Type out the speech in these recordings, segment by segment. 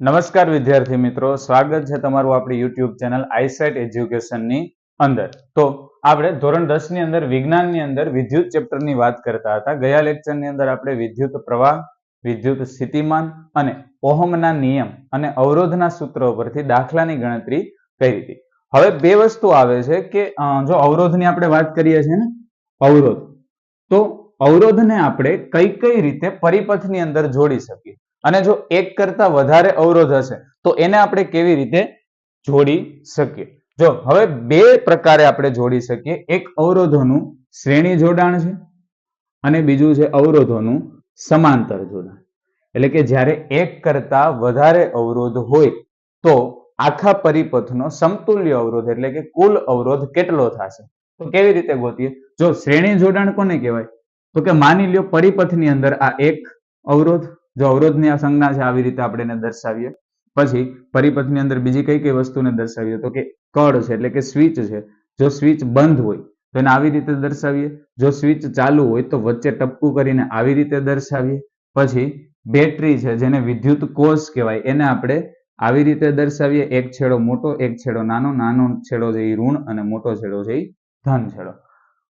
નમસ્કાર વિદ્યાર્થી મિત્રો, સ્વાગત છે તમારું આપણી યુટ્યુબ ચેનલ આઈસેટ એજ્યુકેશનની અંદર. તો આપણે ધોરણ દસની અંદર, વિજ્ઞાનની અંદર, વિદ્યુત ચેપ્ટરની વાત કરતા હતા. ગયા લેક્ચરની અંદર આપણે વિદ્યુત પ્રવાહ, વિદ્યુત સ્થિતિમાન અને ઓહમના નિયમ અને અવરોધના સૂત્રો પરથી દાખલાની ગણતરી કરી હતી. હવે બે વસ્તુ આવે છે કે જો અવરોધની આપણે વાત કરીએ છીએ ને, અવરોધ. તો અવરોધને આપણે કઈ કઈ રીતે પરિપથની અંદર જોડી શકીએ? અને જો એક કરતા વધારે અવરોધ હશે, તો એને આપણે કેવી રીતે જોડી શકીએ? જો હવે બે પ્રકારે આપણે જોડી શકીએ. એક અવરોધોનું શ્રેણી જોડાણ છે અને બીજું છે અવરોધોનું સમાંતર જોડાણ. એટલે કે જ્યારે એક કરતા વધારે અવરોધ હોય, તો આખા પરિપથનો સમતુલ્ય અવરોધ, એટલે કે કુલ અવરોધ કેટલો થશે? તો કેવી રીતે ગોતીએ? જો શ્રેણી જોડાણ કોને કહેવાય? તો કે માની લ્યો પરિપથની અંદર આ એક અવરોધ જો અવરોધની આ સંજ્ઞા છે, આવી રીતે આપણે એને દર્શાવીએ. પછી પરિપથની અંદર બીજી કઈ કઈ વસ્તુને દર્શાવીએ? તો કે કળ છે, એટલે કે સ્વિચ છે. જો સ્વિચ બંધ હોય, તો એને આવી રીતે દર્શાવીએ. જો સ્વિચ ચાલુ હોય, તો વચ્ચે ટપકું કરીને આવી રીતે દર્શાવીએ. પછી બેટરી છે, જેને વિદ્યુત કોષ કહેવાય, એને આપણે આવી રીતે દર્શાવીએ. એક છેડો મોટો, એક છેડો નાનો. નાનો છેડો છે એ ઋણ અને મોટો છેડો છે એ ધન છેડો.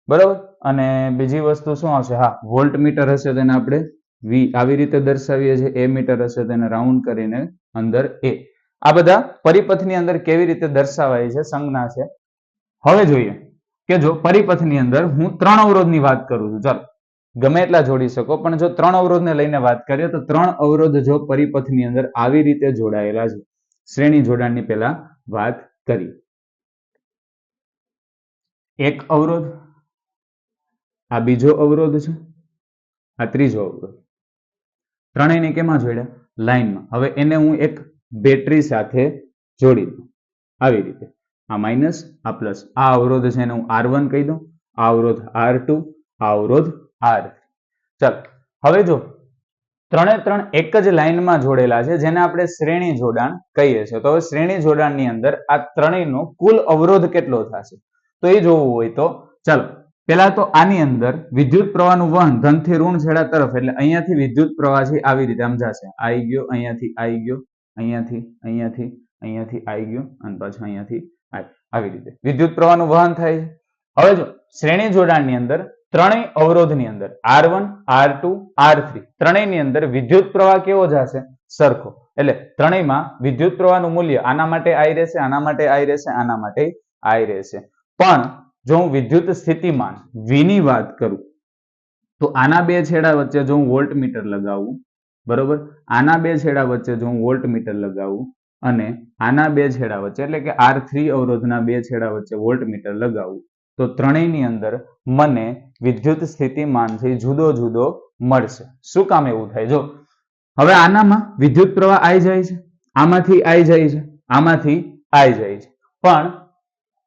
બરાબર? અને બીજી વસ્તુ શું આવશે? હા વોલ્ટ મીટર હશે તેને આપણે વી આવી રીતે દર્શાવીએ છીએ એ મીટર હશે તેને રાઉન્ડ કરીને અંદર એ આ બધા પરિપથની અંદર કેવી રીતે દર્શાવાય છે? સંજ્ઞા છે. હવે જોઈએ કે જો પરિપથની અંદર હું ત્રણ અવરોધની વાત કરું છું. ચાલો. ગમે એટલા જોડી શકો, પણ જો ત્રણ અવરોધને લઈને વાત કરીએ તો ત્રણ અવરોધ જો પરિપથની અંદર આવી રીતે જોડાયેલા છે. શ્રેણી જોડાણની પહેલા વાત કરી. એક અવરોધ, આ બીજો અવરોધ છે, આ ત્રીજો અવરોધ. ત્રણેયને કેમાં જોડ્યા? લાઈનમાં હવે એને હું એક બેટરી સાથે જોડી દઉં. આવી રીતે. આ માઇનસ, આ પ્લસ. આ અવરોધ છે એને હું આર કહી દઉં. આ અવરોધ આર આ અવરોધ આર ચાલો. હવે જો ત્રણે ત્રણ એક જ લાઇનમાં જોડેલા છે, જેને આપણે શ્રેણી જોડાણ કહીએ છીએ. તો હવે શ્રેણી જોડાણની અંદર આ ત્રણેયનો કુલ અવરોધ કેટલો થશે? તો એ જોવું હોય તો ચાલો. પેલા તો આની અંદર વિદ્યુત પ્રવાહનું વહન ધનથી ઋણ છેડા તરફ, એટલે અહીંયાથી વિદ્યુત પ્રવાહ છે આવી રીતે સમજાશે. આવી ગયો, અહીંયાથી આવી ગયો, અહીંયાથી અહીંયાથી અહીંયાથી આવી ગયો, અને પાછું અહીંયાથી આવી રીતે. વિદ્યુત પ્રવાહનું વહન થાય છે. હવે જો, શ્રેણી જોડાણની અંદર, ત્રણેય અવરોધની અંદર, R one, R two, R three, ત્રણેયની અંદર વિદ્યુત પ્રવાહ કેવો જશે? સરખો. એટલે ત્રણેયમાં વિદ્યુત પ્રવાહનું મૂલ્ય આના માટે આઈ રહેશે, આના માટે આઈ રહેશે, આના માટે આઈ રહેશે. પણ જો હું વિદ્યુત સ્થિતિમાન વીની વાત કરું, તો આના બે છેડા વચ્ચે જો હું વોલ્ટ મીટર લગાવું, બરોબર? આના બે છેડા વચ્ચે જો હું વોલ્ટ મીટર લગાવું અને આના બે છેડા વચ્ચે, એટલે કે આર થ્રી અવરોધના બે છેડા વચ્ચે વોલ્ટ મીટર લગાવું, તો ત્રણેયની અંદર મને વિદ્યુત સ્થિતિમાનથી જુદો જુદો મળશે. શું કામ એવું થાય? જો, હવે આનામાં વિદ્યુત પ્રવાહ આવી જાય છે, આમાંથી આવી જાય છે, આમાંથી આવી જાય છે. પણ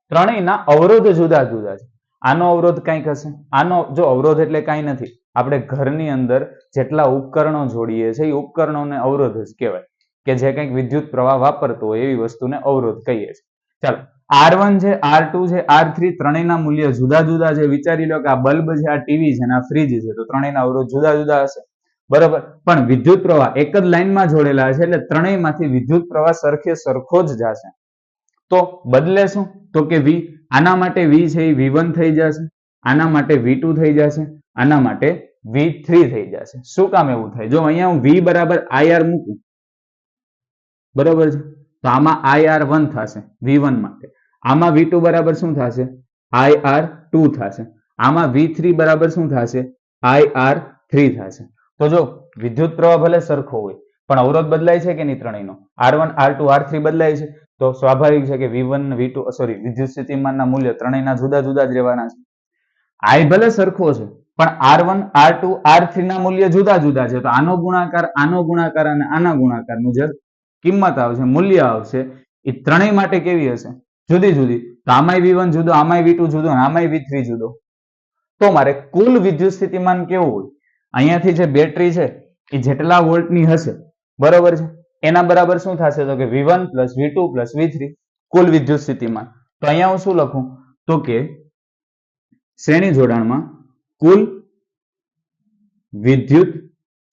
ત્રણેયના અવરોધ જુદા જુદા છે. આનો અવરોધ કંઈક હશે? આનો, જો અવરોધ એટલે કાંઈ નથી. આપણે ઘરની અંદર જેટલા ઉપકરણો જોડીએ છીએ, એ ઉપકરણોને અવરોધ જ કહેવાય. કે જે કંઈક વિદ્યુત પ્રવાહ વાપરતો હોય, એવી વસ્તુને અવરોધ કહીએ છીએ. ચાલો આર વન છે આર ટુ છે આર થ્રી ત્રણેયના મૂલ્ય જુદા જુદા છે. વિચારી લો કે આ બલ્બ છે, આ ટીવી છે આ ફ્રીજ છે, તો ત્રણેયના અવરોધ જુદા જુદા હશે. બરાબર? પણ વિદ્યુત પ્રવાહ એક જ લાઈનમાં જોડેલા છે, એટલે ત્રણેયમાંથી વિદ્યુત પ્રવાહ સરખે સરખો જ જશે. તો બદલે શું? તો કે વી આના માટે વી છે એ વી થઈ જશે, આના માટે વી થઈ જશે, આના માટે વી થઈ જશે. શું કામ એવું થાય? જો અહીંયા હું વી બરાબર આઈઆર મૂકું, બરોબર છે? તો આમાં આઈઆર વન થશે વી માટે. આમાં વી બરાબર શું થશે? આઈઆર ટુ થશે. આમાં વી થ્રી બરાબર શું થશે? આઈઆર થ્રી થશે. તો જો વિદ્યુત પ્રવાહ ભલે સરખો હોય, પણ અવરોધ બદલાય છે કે નહીં ત્રણેયનો? R one R two R three બદલાય છે. તો સ્વાભાવિક છે કે V one V two sorry વિદ્યુત સ્થિતિમાનના મૂલ્ય ત્રણેયના જુદા જુદા જ રહેવાના છે. આઈ ભલે સરખો છે, પણ R one R two R three ના મૂલ્ય જુદા જુદા છે. તો આનો ગુણાકાર આનો ગુણાકાર અને આના ગુણાકારનું જે કિંમત આવશે, મૂલ્ય આવશે. એ ત્રણેય માટે કેવી હશે? જુદી જુદી. તો આમાંય વી વન જુદો, આમાંય વી ટુ જુદો આમાંય વી થ્રી જુદો. તો મારે કુલ વિદ્યુત સ્થિતિમાન કેવું હોય? અહીંયાથી જે બેટરી છે, એ જેટલા વોલ્ટની હશે. બરોબર છે? એના બરાબર શું થશે? તો કે V one plus V two plus V three કુલ વિદ્યુત સ્થિતિમાન. તો અહીંયા હું શું લખું? તો કે શ્રેણી જોડાણમાં કુલ વિદ્યુત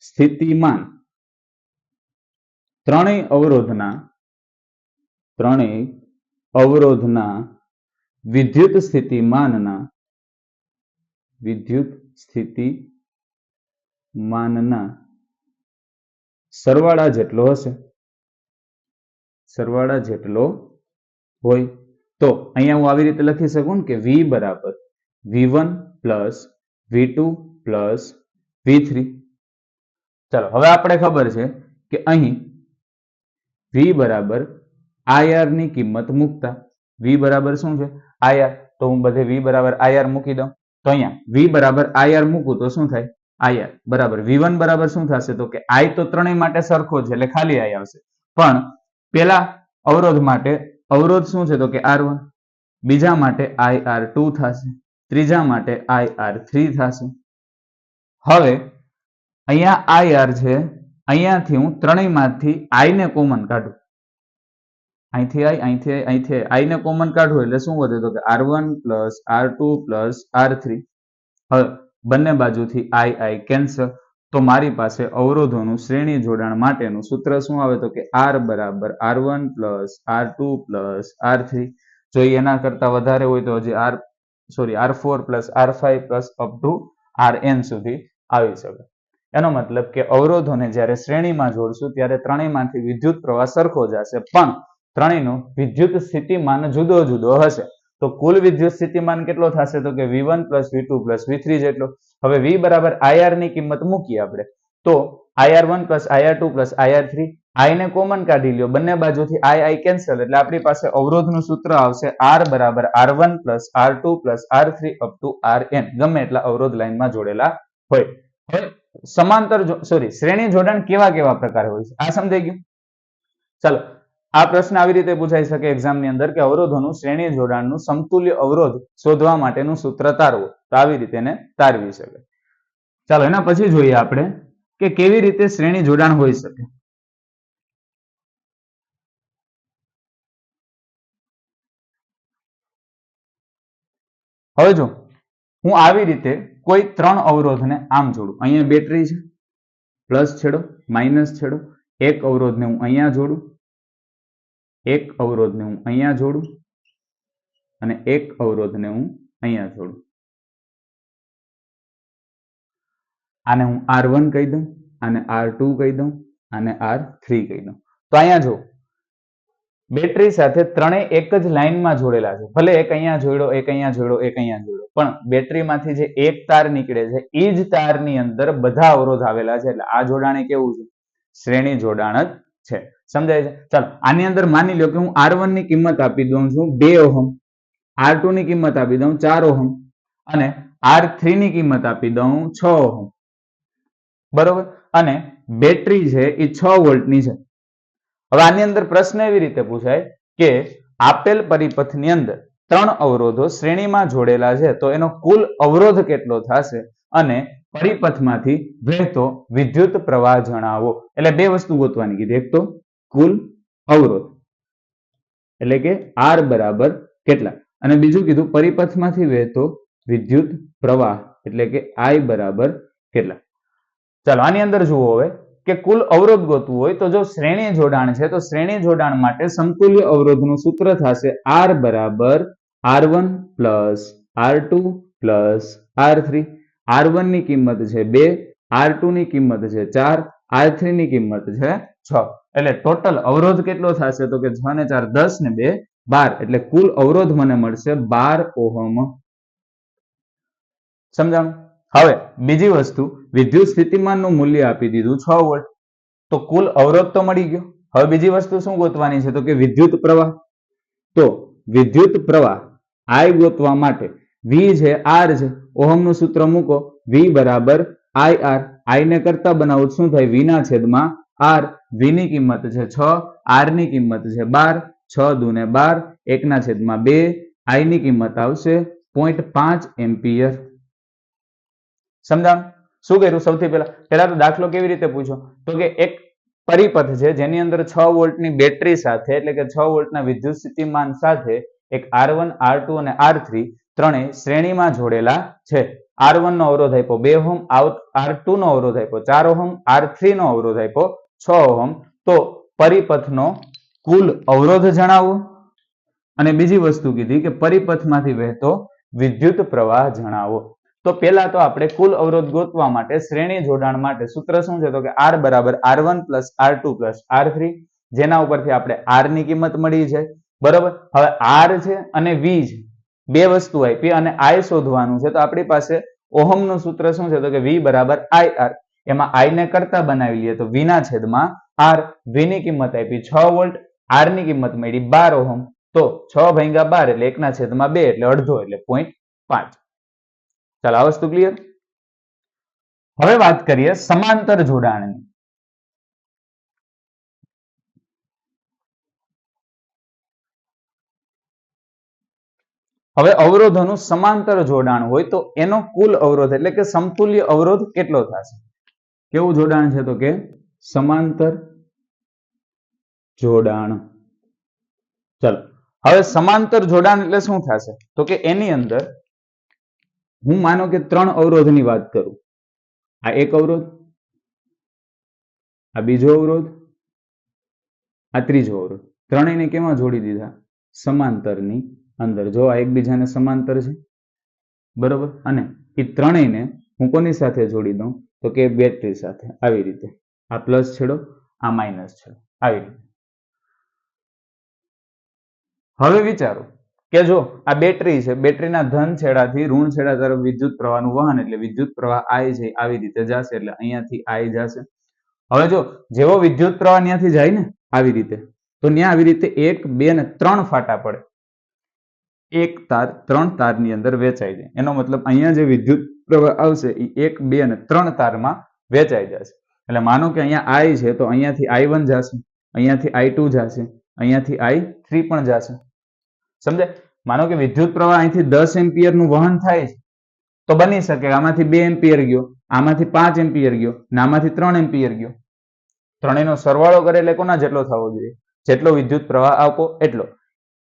સ્થિતિમાન ત્રણેય અવરોધના ત્રણેય અવરોધના વિદ્યુત સ્થિતિમાનના વિદ્યુત સ્થિતિમાનના સરવાળા જેટલો હશે. સરવાળા જેટલો હોય. તો અહીંયા હું આવી રીતે લખી શકું કે વી બરાબર V one plus V two plus V three ચાલો, હવે આપણે ખબર છે કે અહીં વી બરાબર ir ની કિંમત મૂકતા. વી બરાબર શું છે? Ir તો હું બધે વી બરાબર આઈઆર મૂકી દઉં. તો અહીંયા વી બરાબર આઈઆર મૂકું તો શું થાય? Ir બરાબર. v1 બરાબર શું થશે? તો કે આઈ તો ત્રણેય માટે સરખો છે, એટલે ખાલી આઈ આવશે. પણ પેલા અવરોધ માટે, અવરોધ શું છે? તો કે r1 બીજા માટે ir2 થશે. ત્રીજા માટે ir3 થશે. હવે અહીંયા ir છે, અહીંયાથી હું ત્રણેયમાંથી આઈને કોમન કાઢું. અહીંથી આઈ અહીંથી આઈ અહીંથી આઈ. ને કોમન કાઢું એટલે શું વધે? તો કે R one plus R two plus R three. હવે બંને બાજુથી આઈ આઈ કેન્સલ તો મારી પાસે અવરોધોનું શ્રેણી જોડાણ માટેનું સૂત્ર શું આવે? તો કે આર બરાબર R one plus R two plus r3 જો ઈ એના કરતા વધારે હોય તો હજી R, sorry, R four plus R five plus up to R N સુધી આવી શકે. એનો મતલબ કે અવરોધોને જ્યારે શ્રેણીમાં જોડશું ત્યારે ત્રણેયમાંથી વિદ્યુત પ્રવાહ સરખો જશે, પણ ત્રણેયનો વિદ્યુત સ્થિતિમાન જુદો જુદો હશે. તો કુલ વિદ્યુત સ્થિતિમાન કેટલો થશે? તો કે V one plus V two plus V three જેટલો. હવે વી બરાબર આઈઆરની કિંમત મૂકીએ આપણે. તો IR one plus IR two plus IR three I ને કોમન કાઢી લ્યો. બંને બાજુથી આઈ આઈ કેન્સલ એટલે આપણી પાસે અવરોધનું સૂત્ર આવશે આર બરાબર R one plus R two plus R three up to R N ગમે એટલા અવરોધ લાઈનમાં જોડેલા હોય. હવે સમાંતર સોરી શ્રેણી જોડાણ કેવા કેવા પ્રકારે હોય છે? આ સમજાઈ ગયું? ચાલો. આ પ્રશ્ન આવી રીતે પૂછાઈ શકે એક્ઝામની અંદર કે અવરોધોનું શ્રેણી જોડાણનું સમતુલ્ય અવરોધ શોધવા માટેનું સૂત્ર તારવું. તો આવી રીતે તારવી શકે. ચાલો, એના પછી જોઈએ આપણે કે કેવી રીતે શ્રેણી જોડાણ હોઈ શકે. હવે જો હું આવી રીતે કોઈ ત્રણ અવરોધને આમ જોડું. અહીંયા બેટરી છે, પ્લસ છેડો, માઇનસ છેડો, એક અવરોધને હું અહીંયા જોડું. એક અવરોધને હું અહીંયા જોડું અને એક અવરોધને હું અહીંયા જોડું. આને હું આર વન કહી દઉં, આને આર ટુ કહી દઉં, આને આર થ્રી કહી દઉં. તો અહીંયા જો બેટરી સાથે ત્રણેય એક જ લાઇનમાં જોડેલા છે. ભલે એક અહીંયા જોડ્યો એક અહીંયા જોડ્યો એક અહીંયા જોડ્યો પણ બેટરીમાંથી જે એક તાર નીકળે છે એ જ તારની અંદર બધા અવરોધ આવેલા છે. એટલે આ જોડાણ કેવું છે? શ્રેણી જોડાણ જ છે. સમજાય છે? ચાલો, આની અંદર માની લો કે હું આરની કિંમત આપી દઉં છું બે ઓહમ આરની કિંમત આપી દઉં ચાર ઓહમ અને આરની કિંમત આપી દઉં છ ઓહમ. બરોબર? અને બેટરી છે એ છ વોલ્ટની છે. હવે આની અંદર પ્રશ્ન એવી રીતે પૂછાય કે આપેલ પરિપથની અંદર ત્રણ અવરોધો શ્રેણીમાં જોડેલા છે, તો એનો કુલ અવરોધ કેટલો થશે? અને પરિપથમાંથી વહેતો વિદ્યુત પ્રવાહ જણાવો. એટલે બે વસ્તુ ગોતવાની કીધી. એક તો કુલ અવરોધ. એટલે કે આર બરાબર કેટલા? અને બીજું કીધું પરિપથમાંથી વહેતો વિદ્યુત પ્રવાહ. એટલે કે આઈ બરાબર કેટલા? ચાલો, આની અંદર જુઓ હવે કે કુલ અવરોધ ગોતવું હોય તો જો શ્રેણી જોડાણ છે, તો શ્રેણી જોડાણ માટે સમતુલ્ય અવરોધનું સૂત્ર થશે આર બરાબર R one plus R two plus R three R વનની કિંમત છે બે, આર ટુ ની કિંમત છે ચાર, આર થ્રી ની કિંમત છે છ. એટલે ટોટલ અવરોધ કેટલો થશે? તો કે છ ને ચાર, દસ ને બે, બાર. એટલે કુલ અવરોધ મને મળશે બાર ઓહમ. સમજાણું? હવે બીજી વસ્તુ, વિદ્યુત સ્થિતિમાનનું મૂલ્ય આપી દીધું છ વોલ્ટ. તો કુલ અવરોધ તો મળી ગયો. હવે બીજી વસ્તુ શું ગોતવાની છે? તો કે વિદ્યુત પ્રવાહ. તો વિદ્યુત પ્રવાહ આઈ ગોતવા માટે વી છે, આર છે, ઓહમનું સૂત્ર મૂકો. વી બરાબર આઈ આર. આઈને કરતા બનાવું શું થાય? વીના છેદમાં આર. વી ની કિંમત છે છ આરની કિંમત છે બાર. છ દુને બાર, એકના છેદમાં બે. આઈ ની કિંમત આવશે પોઈન્ટ પાંચ એમ્પિયર. સમજાણ? શું કર્યું સૌથી પહેલા? પહેલા તો દાખલો કેવી રીતે પૂછો? તો કે એક પરિપથ છે, જેની અંદર છ વોલ્ટની બેટરી સાથે, એટલે કે છ વોલ્ટના વિદ્યુત સ્થિતિમાન સાથે, એક આર વન, આર ટુ અને આર થ્રી ત્રણેય શ્રેણીમાં જોડેલા છે. આર વન નો અવરોધ આપ્યો બે ઓહમ આર ટુ નો અવરોધ આપ્યો ચાર ઓહમ આર થ્રી નો અવરોધ આપ્યો છ ઓહમ. તો પરિપથનો કુલ અવરોધ જણાવો. અને બીજી વસ્તુ કીધી કે પરિપથમાંથી વહેતો વિદ્યુત પ્રવાહ જણાવો. તો પહેલા તો આપણે કુલ અવરોધ ગોતવા માટે શ્રેણી જોડાણ માટે સૂત્ર શું છે? તો કે આર બરાબર R one plus R two plus R three જેના ઉપરથી આપણે આરની કિંમત મળી છે બરોબર? હવે આર છે અને વી છે. બે વસ્તુ આપી અને આઈ શોધવાનું છે, તો આપણી પાસે ઓહમનું સૂત્ર શું છે? તો કે વી બરાબર આઈ આર એમાં આઈ ને કરતા બનાવી લઈએ તો વીના છેદમાં આર વી ની કિંમત આપી, છ વોલ્ટ આરની કિંમત મળી બાર ઓહમ. તો છ ભાગ્યા બાર એટલે એકના છેદમાં બે એટલે અડધો એટલે પોઈન્ટ પાંચ. ચાલો, આ વસ્તુ ક્લિયર હવે વાત કરીએ સમાંતર જોડાણની. હવે અવરોધોનું સમાંતર જોડાણ હોય તો એનો કુલ અવરોધ એટલે કે સમતુલ્ય અવરોધ કેટલો થશે? કેવું જોડાણ છે તો કે સમાંતર જોડાણ. ચલો, હવે સમાંતર જોડાણ એટલે શું થશે? તો કે એની અંદર હું માનો કે ત્રણ અવરોધની વાત કરું. આ એક અવરોધ, આ બીજો અવરોધ, આ ત્રીજો અવરોધ. ત્રણેયને કેમાં જોડી દીધા? સમાંતરની અંદર. જો આ એકબીજાને સમાંતર છે, બરોબર? અને એ ત્રણેયને હું કોની સાથે જોડી દઉં? તો કે બેટરી સાથે. આવી રીતે. આ પ્લસ છેડો, આ માઇનસ છેડો. આવી રીતે. હવે વિચારો કે જો આ બેટરી છે, બેટરીના ધન છેડાથી ઋણ છેડા તરફ વિદ્યુત પ્રવાહનું વહન એટલે વિદ્યુત પ્રવાહ આઈ છે આવી રીતે જશે એટલે અહીંયાથી આઈ જશે. હવે જો જેવો વિદ્યુત પ્રવાહ ત્યાંથી જાય ને, આવી રીતે. તો ત્યાં આવી રીતે એક, બે ને ત્રણ ફાટા પડે. એક તાર, ત્રણ તારની અંદર વેચાઈ જાય. એનો મતલબ અહીંયા જે વિદ્યુત પ્રવાહ આવશે એ એક, બે અને ત્રણ તારમાં વેચાઈ જશે. એટલે માનો કે અહીંયા આઈ છે, તો અહીંયાથી આઈ વન જશે, અહીંયાથી આઈ ટુ જશે, અહીંયાથી આઈ થ્રી પણ જશે. સમજે માનો કે વિદ્યુત પ્રવાહ અહીંથી દસ એમ્પિયરનું વહન થાય છે, તો બની શકે આમાંથી બે એમ્પિયર ગયો, આમાંથી પાંચ એમ્પિયર ગયો, ને આમાંથી ત્રણ એમ્પિયર ગયો. ત્રણેયનો સરવાળો કરે એટલે કોના જેટલો થવો જોઈએ? જેટલો વિદ્યુત પ્રવાહ આપો, એટલો.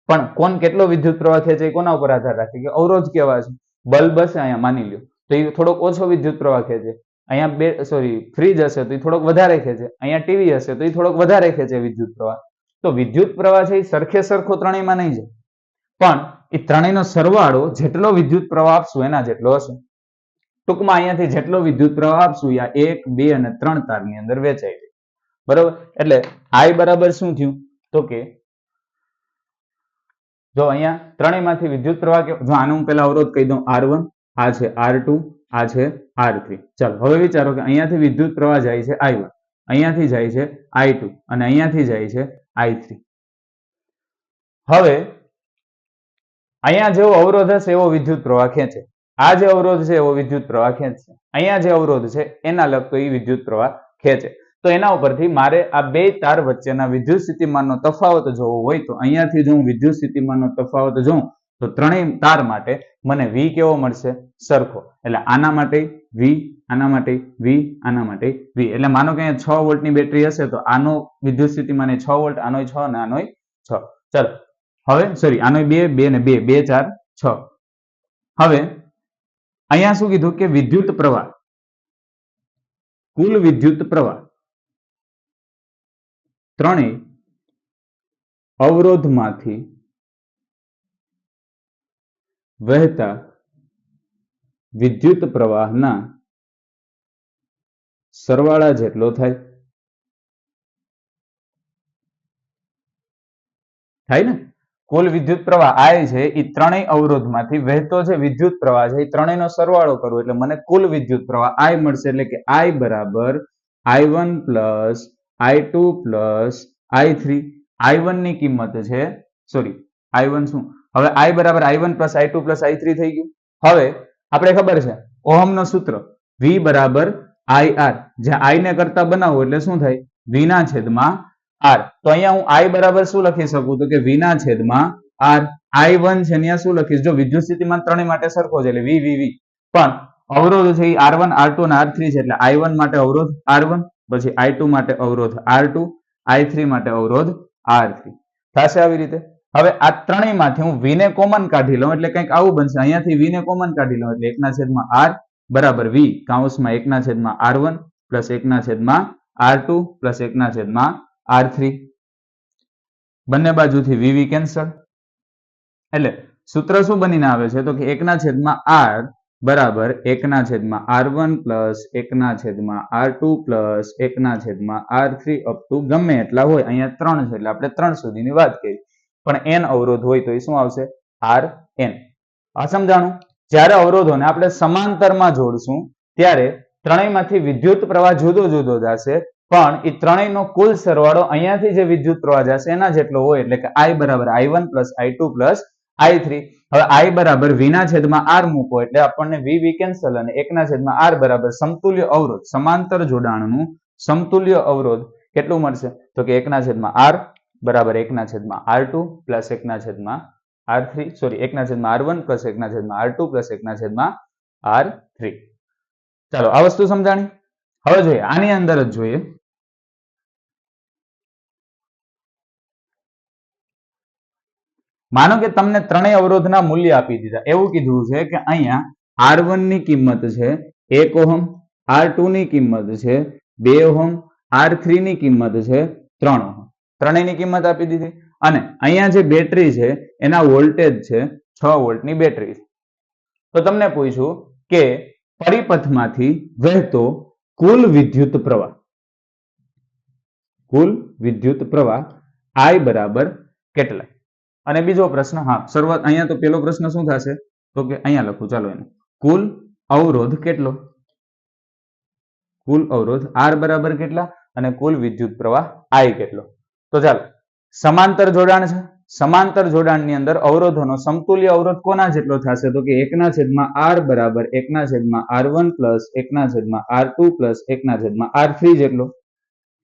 પણ કોણ કેટલો વિદ્યુત પ્રવાહ એ કોના ઉપર આધાર રાખે? કે અવરોધ કેવા છે? બલ્બ હશે અહીંયા, માની લ્યો. તો એ થોડોક ઓછો વિદ્યુત પ્રવાહ ખેંચે. અહીંયા બે સોરી ફ્રીજ હશે તો એ થોડોક વધારે ખેંચે. અહીંયા ટીવી હશે તો એ થોડોક વધારે ખેંચે વિદ્યુત પ્રવાહ. તો વિદ્યુત પ્રવાહ છે એ સરખે સરખો ત્રણેયમાં નહીં જાય. પણ એ ત્રણેયનો સરવાળો જેટલો વિદ્યુત પ્રવાહ આપશું એના જેટલો હશે. ટૂંકમાં અહીંયાથી જેટલો વિદ્યુત પ્રવાહ આપશું યા એક, બે અને ત્રણ તારની અંદર વેચાઈ જાય. બરોબર? એટલે આઈ બરાબર શું થયું? તો કે જો અહીંયા ત્રણેયમાંથી વિદ્યુત પ્રવાહ કે જો આનું હું અવરોધ કહી દઉં આર આ છે આર આ છે આર ચાલો, હવે વિચારો કે અહીંયાથી વિદ્યુત પ્રવાહ જાય છે આઈ અહીંયાથી જાય છે આઈ અને અહીંયાથી જાય છે આઈ હવે, અહીંયા જેવો અવરોધ હશે એવો વિદ્યુત પ્રવાહ ખેંચે. આ જે અવરોધ છે એવો વિદ્યુત પ્રવાહ ખેંચશે. અહીંયા જે અવરોધ છે એના લગતો એ વિદ્યુત પ્રવાહ ખેંચે. તો એના ઉપરથી મારે આ બે તાર વચ્ચેના વિદ્યુત સ્થિતિમાનનો તફાવત જોવો હોય તો અહીંયાથી જો હું વિદ્યુત સ્થિતિમાનનો તફાવત જોઉં, તો ત્રણેય તાર માટે મને વી કેવો મળશે? સરખો. એટલે આના માટે વી આના માટે વી આના માટે વી એટલે માનો કે અહીંયા છ વોલ્ટની બેટરી હશે, તો આનો વિદ્યુત સ્થિતિમાન છ વોલ્ટ, આનો છ અને આનો છ. ચાલો. હવે સોરી આનો બે બે ને બે. બે, ચાર, છ. હવે, અહીંયા શું કીધું કે વિદ્યુત પ્રવાહ. કુલ વિદ્યુત પ્રવાહ. ત્રણેય અવરોધમાંથી વહેતા વિદ્યુત પ્રવાહના સરવાળા જેટલો થાય. થાય ને? કુલ વિદ્યુત પ્રવાહ આય છે એ ત્રણેય અવરોધમાંથી વહેતો જે વિદ્યુત પ્રવાહ છે એ ત્રણેયનો સરવાળો કરવો. એટલે મને કુલ વિદ્યુત પ્રવાહ આય મળશે. એટલે કે આય બરાબર I one plus I two plus I three I વનની કિંમત છે સોરી આઈ વન શું? હવે આઈ બરાબર I one plus I two plus I three થઈ ગયું. હવે આપણે ખબર છે, ઓહમનો સૂત્ર વી બરાબર આઈ આર જ્યાં આઈ ને કરતા બનાવો એટલે શું થાય? વીના છેદમાં આર તો અહીંયા હું આઈ બરાબર શું લખી શકું? તો કે વીના છેદમાં આર આઈ વન છે ત્યાં શું લખીશ? જો વિદ્યુત સ્થિતિમાન ત્રણેય માટે સરખો છે એટલે વી વી વી પણ અવરોધ છે એ આર વન આર ટુ અને આર થ્રી છે એટલે આઈ વન માટે અવરોધ આર વન પછી આઈ ટુ માટે અવરોધ આર ટુ આઈ થ્રી માટે અવરોધ આર થ્રી થશે આવી રીતે? હવે આ ત્રણેયમાંથી હું વીને કોમન કાઢી લઉં એટલે કંઈક આવું બનશે. અહીંયાથી વીને કોમન કાઢી લઉં એટલે એકના છેદમાં આર બરાબર વી કાઉન્સમાં એકના છેદમાં આર વન પ્લસ એકના છેદમાં આર ટુ પ્લસ એકના છેદમાં આર થ્રી બંને બાજુથી વીવી કેન્સલ એટલે સૂત્ર શું બનીને આવે છે? તો કે એકના છેદમાં આર બરાબર, એકના છેદમાં આર વન પ્લસ એકના છેદમાં આર ટુ પ્લસ એકના છેદમાં આર થ્રી અપ ટુ ગમે એટલા હોય, અહીંયા ત્રણ છે એટલે આપણે ત્રણ સુધીની વાત કરી. પણ એન અવરોધ હોય તો એ શું આવશે? R N. આ સમજાણું? જ્યારે અવરોધોને આપણે સમાંતરમાં જોડશું, ત્યારે ત્રણેયમાંથી વિદ્યુત પ્રવાહ જુદો જુદો જશે, પણ એ ત્રણેયનો કુલ સરવાળો અહીંયાથી જે વિદ્યુત પ્રવાહ જશે એના જેટલો હોય, એટલે કે આઈ બરાબર I one plus I two plus I three. હવે આઈ બરાબર વીના છેદમાં આર મૂકો એટલે આપણને વી વી કેન્સલ અને એકના છેદમાં આર બરાબર સમતુલ્ય અવરોધ, સમાંતર જોડાણનું સમતુલ્ય અવરોધ કેટલું મળશે? તો કે એકના છેદમાં આર બરાબર એકના છેદમાં આર ટુ પ્લસ એકના છેદમાં આર થ્રી, સોરી એકના છેદમાં આર વન પ્લસ એકના છેદમાં આર ટુ પ્લસ એકના છેદમાં આર થ્રી. ચાલો, આ વસ્તુ સમજાણી? હવે જોઈએ, આની અંદર જ જોઈએ. માનો કે તમને ત્રણેય અવરોધના મૂલ્ય આપી દીધા. એવું કીધું છે કે અહીંયા આરની કિંમત છે એક ઓહમ આરની કિંમત છે બે ઓહમ આરની કિંમત છે ત્રણ ઓહમ. ત્રણેયની કિંમત આપી દીધી. અને અહીંયા જે બેટરી છે એના વોલ્ટેજ છે છ વોલ્ટની બેટરી. તો તમને પૂછ્યું કે પરિપથમાંથી વહેતો કુલ વિદ્યુત પ્રવાહ, કુલ વિદ્યુત પ્રવાહ આઈ બરાબર કેટલા? અને બીજો પ્રશ્ન, હા, શરૂઆત, અહીંયા તો પેલો પ્રશ્ન શું થશે? તો કે અહીંયા લખું, ચાલો એને. કુલ અવરોધ કેટલો? કુલ અવરોધ આર બરાબર કેટલા? અને કુલ વિદ્યુત પ્રવાહ આઈ કેટલો? તો ચાલો, સમાંતર જોડાણ છે. સમાંતર જોડાણની અંદર અવરોધોનો સમતુલ્ય અવરોધ કોના જેટલો થશે? તો કે એકના છેદમાં આર બરાબર એકના છેદમાં આર વન પ્લસ એકના છેદમાં આર ટુ પ્લસ એકના છેદમાં આર થ્રી જેટલો.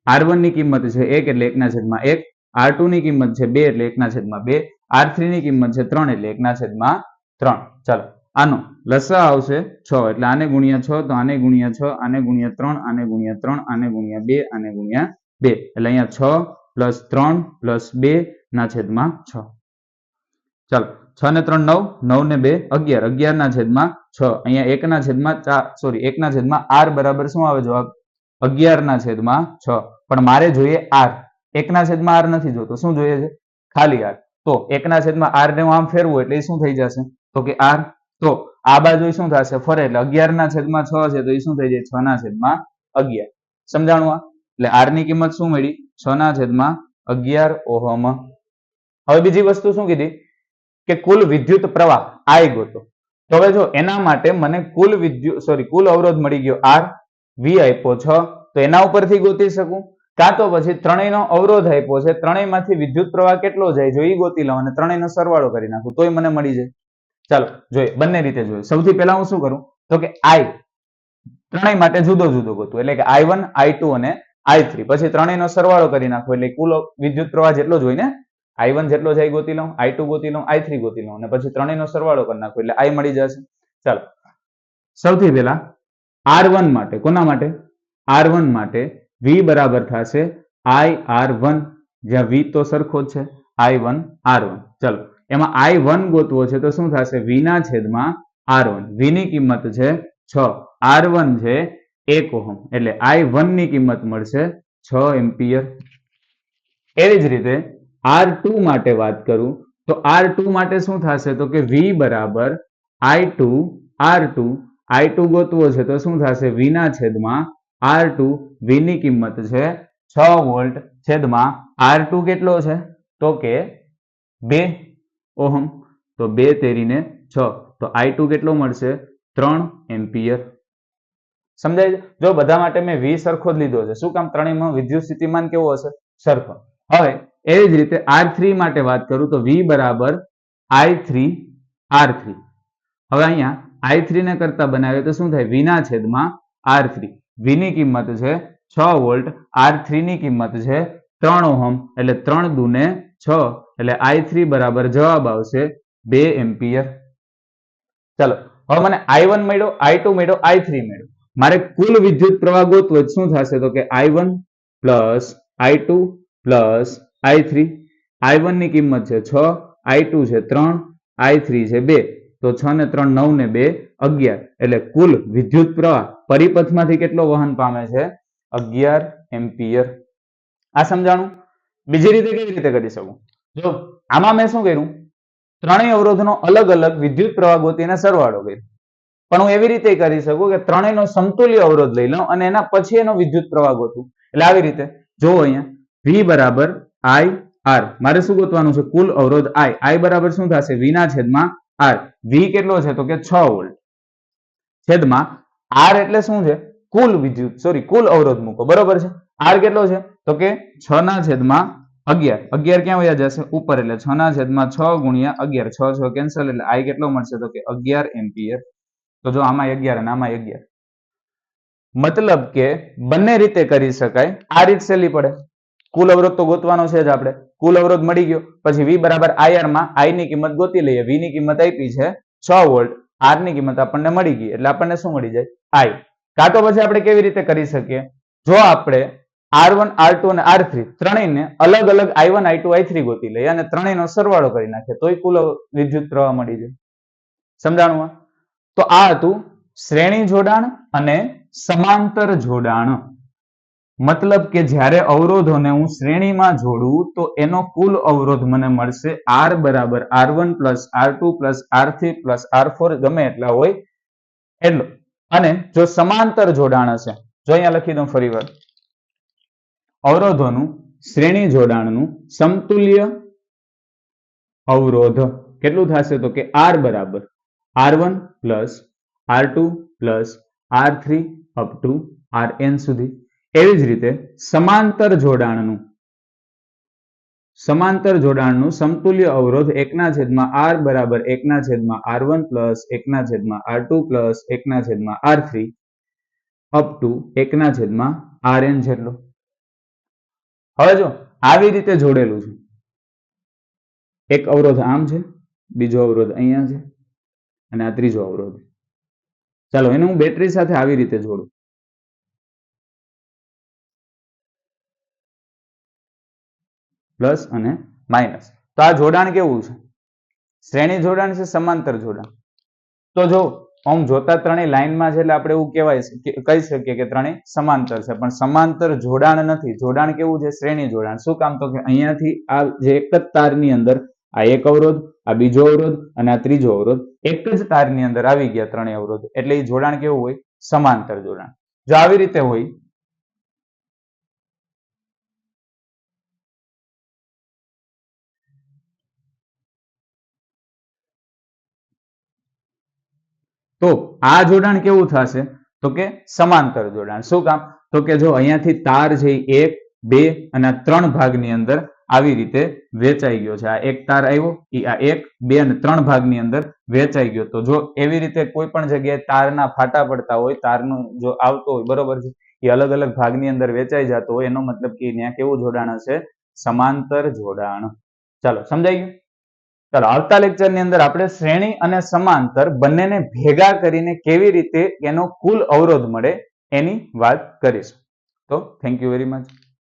આર વનની કિંમત છે એક એટલે એકના છેદમાં એક. આર ટુ ની કિંમત છે બે એટલે એકના છેદમાં બે. આર થ્રી ની કિંમત છે ત્રણ એટલે એકના છેદમાં ત્રણ. ચાલો, આનો લસા આવશે છ, એટલે આને ગુણ્યા છ, તો આને ગુણ્યા છ, આને ગુણ્યા ત્રણ, આને ગુણ્યા ત્રણ, આને ગુણ્યા બે, આને ગુણ્યા બે. એટલે અહીંયા છ પ્લસ ત્રણ પ્લસ બે ના છેદમાં છ. ચાલો, છ ને ત્રણ નવ નવ ને બે, અગિયાર. અગિયાર ના છેદમાં છ. અહીંયા એકના છેદમાં ચાર સોરી એકના છેદમાં આર બરાબર શું આવે જવાબ? અગિયાર ના છેદમાં છ. પણ મારે જોઈએ આર એકના છેદમાં આર નથી જોતો. શું જોઈએ છે? ખાલી આર. તો એકના છેદમાં આર ને આમ ફેરવું એટલે શું થઈ જશે? તો કે આર. તો આ બાજુ શું થશે? ફરે એટલે અગિયાર ના છેદમાં છ છે તો એ શું થઈ જાય? છ ના છેદમાં અગિયાર. સમજાણું આ? એટલે આરની કિંમત શું મળી? છ ના છેદમાં અગિયાર ઓહમ. હવે બીજી વસ્તુ શું કીધી? કે કુલ વિદ્યુત પ્રવાહ આઈ ગોતો તો હવે જો એના માટે મને કુલ વિદ્યુત સોરી કુલ અવરોધ મળી ગયો. આર, વી આપ્યો છ. તો એના ઉપરથી ગોતી શકું? કાં તો પછી ત્રણેયનો અવરોધ આપ્યો છે, ત્રણેયમાંથી વિદ્યુત પ્રવાહ કેટલો જાય, જો ઈ ગોતી લઉં અને ત્રણેયનો સરવાળો કરી નાખું, તોય મને મળી જાય. ચાલો, જોઈએ, બંને રીતે જોઈએ. સૌથી પહેલા હું શું કરું? તો કે આઈ, ત્રણેય માટે જુદો જુદો ગોતું એટલે કે આઈ વન, આઈ અને આઈ થ્રી. પછી ત્રણેયનો સરવાળો કરી નાખો, એટલે કુલ વિદ્યુત પ્રવાહ જેટલો જોઈને આઈ વન જેટલો જાય ગોતી લઉં, આઈ ગોતી લઉં, આઈ થ્રી ગોતી લઉં, અને પછી ત્રણેયનો સરવાળો કરી નાખું, એટલે આઈ મળી જશે. ચાલો, સૌથી પહેલા આર વન માટે, કોના માટે? આર વન માટે વી બરાબર થશે આઈ આર વન જ્યાં વી તો સરખો છે. આઈ વન આર વન ચલો, એમાં આઈ વન ગોતવો છે તો શું થશે? વીના છેદમાં આર વન વીની કિંમત છે છ. આર વન છે એક ઓહમ. એટલે આઈ વનની કિંમત મળશે છ એમ્પિયર. એવી જ રીતે આર ટુ માટે વાત કરું, તો આર ટુ માટે શું થશે? તો કે વી બરાબર I two R two I two ગોતવો છે તો શું થશે? વીના છેદમાં આર ટુ વીની કિંમત છે છ વોલ્ટ છેદમાં આર ટુ કેટલો છે? તો કે બે ઓહમ. તો બે તેરીને છ. તો આઈ ટુ કેટલો મળશે? ત્રણ એમ્પિયર. સમજાય જો બધા માટે મેં વી સરખો જ લીધો છે. શું કામ ત્રણેયમાં વિદ્યુત સ્થિતિમાન કેવો હશે? સરખો. હવે એવી જ રીતે આર થ્રી માટે વાત કરું તો વી બરાબર આઈ થ્રી આર થ્રી. હવે અહીંયા આઈ થ્રી ને કરતા બનાવીએ તો શું થાય? વી ના છેદમાં આર થ્રી. વી ની કિંમત છે છ વોલ્ટ આર થ્રીની કિંમત છે ત્રણ ઓહમ, એટલે ત્રણ દુને છ, એટલે આઈ થ્રી બરાબર જવાબ આવશે બે એમ્પિયર. ચાલો, હવે મને આઈ વન મળ્યો આઈ ટુ મળ્યો આઈ થ્રી મળ્યો. મારે કુલ વિદ્યુત પ્રવાહ ગોતવો શું થશે તો કે I one plus I two plus I three I વનની કિંમત છે છ આઈ ટુ છે ત્રણ આઈ થ્રી છે બે. તો છ ને ત્રણ નવ ને બે અગિયાર. એટલે કુલ વિદ્યુત પ્રવાહ પરિપથમાંથી કેટલો વહન પામે છે? અગિયાર એમ્પિયર. આ સમજાણું? બીજી રીતે કેવી રીતે કરી શકું? જો. આમાં મેં શું કર્યું? ત્રણેય અવરોધનો અલગ અલગ વિદ્યુત પ્રવાહ ગોતીને સરવાળો કર્યો. પણ હું એવી રીતે કરી શકું કે ત્રણેયનો સમતુલ્ય અવરોધ લઈ લઉં અને એના પછી એનો વિદ્યુત પ્રવાહ ગોતું. એટલે આવી રીતે. જો અહીંયા વી બરાબર આઈ આર મારે શું ગોતવાનું છે? કુલ અવરોધ આઈ આઈ બરાબર શું થશે? વીના છેદમાં R વી કેટલો છે? તો કે છ વોલ્ટ. છેદમાં આર એટલે શું છે? કુલ વિદ્યુત. સોરી કુલ અવરોધ મૂકો. બરોબર છે? આર કેટલો છે? તો કે છ ના છેદમાં 11 11 ક્યાં વયા જશે? ઉપર એટલે છ ના છેદમાં છ ગુણ્યા 11 6 6 કેન્સલ એટલે આઈ કેટલો મળશે? તો કે 11 એમ્પિયર. તો જો આમાં 11 અને આમાં 11 મતલબ કે બંને રીતે કરી શકાય. આ રીત સહેલી પડે. કુલ અવરોધ તો ગોતવાનો છે જ આપણે. કુલ અવરોધ મળી ગયો. પછી વી બરાબરમાં I ની કિંમત ગોતી લઈએ. વી ની કિંમત આપી છે છ વોલ્ટ. આરની કિંમત આપણને મળી ગઈ. એટલે આપણને શું મળી જાય? આઈ કાં તો પછી આપણે કેવી રીતે કરી શકીએ? જો આપણે R1 R2 અને આર થ્રી ત્રણેયને અલગ અલગ I1 I2 I3 ગોતી લઈએ અને ત્રણેયનો સરવાળો કરી નાખીએ, તોય કુલ વિદ્યુત પ્રવાહ મળી જાય. સમજાણું? તો આ હતું શ્રેણી જોડાણ અને સમાંતર જોડાણ. મતલબ કે જ્યારે અવરોધોને હું શ્રેણીમાં જોડું, તો એનો કુલ અવરોધ મને મળશે આર બરાબર R1 plus R2 plus R3 plus R4 ગમે એટલા હોય એટલો. અને જો સમાંતર જોડાણ હશે, જો અહીંયા લખી દઉં ફરી વાર. અવરોધોનું શ્રેણી જોડાણનું સમતુલ્ય અવરોધ. કેટલું થશે તો કે આર બરાબર R one plus R2 plus R three up to N સુધી. એવી જ રીતે સમાંતર જોડાણનું સમાંતર જોડાણનું સમતુલ્ય અવરોધ એકના છેદમાં આર બરાબર એકના છેદમાં આર વન પ્લસ એકના છેદમાં આર ટુ પ્લસ એકના છેદમાં R3 અપ ટુ એકના છેદમાં આર એન જેટલો. હવે જો આવી રીતે જોડેલું છે, એક અવરોધ આમ છે, બીજો અવરોધ અહીંયા છે, અને આ ત્રીજો અવરોધ. ચાલો, એને હું બેટરી સાથે આવી રીતે જોડું. પ્લસ અને માઇનસ. તો આ જોડાણ કેવું છે? શ્રેણી જોડાણ છે, સમાંતર જોડાણ? તો જો, આમ જોતા ત્રણેય લાઈનમાં છે એટલે આપણે એવું કહેવાય કહી શકીએ કે ત્રણેય સમાંતર છે. પણ સમાંતર જોડાણ નથી. જોડાણ કેવું છે? શ્રેણી જોડાણ. શું કામ? તો કે અહીંયાથી આ જે એક જ તારની અંદર, આ એક અવરોધ, આ બીજો અવરોધ અને આ ત્રીજો અવરોધ, એક જ તારની અંદર આવી ગયા ત્રણેય અવરોધ. એટલે એ જોડાણ કેવું હોય? સમાંતર જોડાણ. જો આવી રીતે હોય તો આ જોડાણ કેવું થશે? તો કે સમાંતર જોડાણ. શું કામ? તો કે જો અહીંયાથી તાર છે એક, બે અને ત્રણ ભાગની અંદર આવી રીતે વેચાઈ ગયો છે. આ એક તાર આવ્યો આ એક, બે અને ત્રણ ભાગની અંદર વેચાઈ ગયો. તો જો એવી રીતે કોઈ પણ જગ્યાએ તારના ફાટા પડતા હોય, તારનું જો આવતો હોય, બરોબર છે એ અલગ અલગ ભાગની અંદર વેચાઈ જતો હોય, એનો મતલબ કે ત્યાં કેવું જોડાણ હશે? સમાંતર જોડાણ. ચાલો, સમજાઈ ગયું? ચાલો, આવતા લેક્ચરની અંદર આપણે શ્રેણી અને સમાંતર બંનેને ભેગા કરીને કેવી રીતે એનો કુલ અવરોધ મળે એની વાત કરીશું. તો થેન્ક યુ વેરી મચ